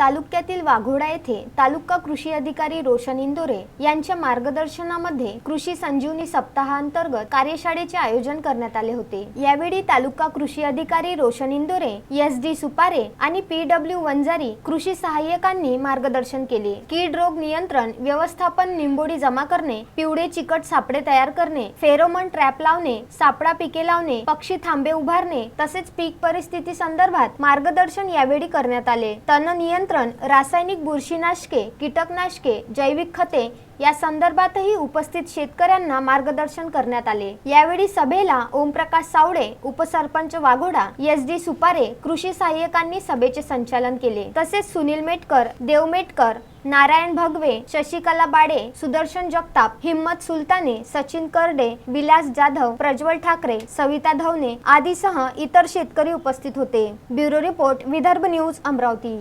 तालुक्यातील वाघोडा येथे तालुका कृषी अधिकारी रोशन इंदोरे यांच्या मार्गदर्शनामध्ये कृषी संजीवनी सप्ताहांतर्गत कार्यशाळेचे आयोजन करण्यात आले होते. यावेळी तालुका कृषी अधिकारी रोशन इंदोरे एस डी सुपारे आणि पी डब्ल्यू वंजारी कृषी सहाय्यकांनी मार्गदर्शन केले. कीड रोग नियंत्रण व्यवस्थापन निंबोडी जमा करणे पिवळे चिकट सापडे तयार करणे फेरोमन ट्रॅप लावणे सापडा पिके लावणे पक्षी थांबे उभारणे तसेच पीक परिस्थिती संदर्भात मार्गदर्शन यावेळी करण्यात आले. तण नियंत्रण रासायनिक बुरशीनाशके कीटकनाशके जैविक खते या संदर्भातही उपस्थित शेतकऱ्यांना मार्गदर्शन करण्यात आले. यावेळी सभेला ओमप्रकाश सावडे उपसरपंच वाघोडा एस डी सुपारे कृषी सहाय्यकांनी सभेचे संचालन केले. तसेच सुनील मेटकर देव मेटकर नारायण भगवे शशिकला बाडे सुदर्शन जगताप हिम्मत सुलताने सचिन करडे विलास जाधव प्रज्वल ठाकरे सविता धवने आदीसह इतर शेतकरी उपस्थित होते. Bureau report Vidarbha news Amravati.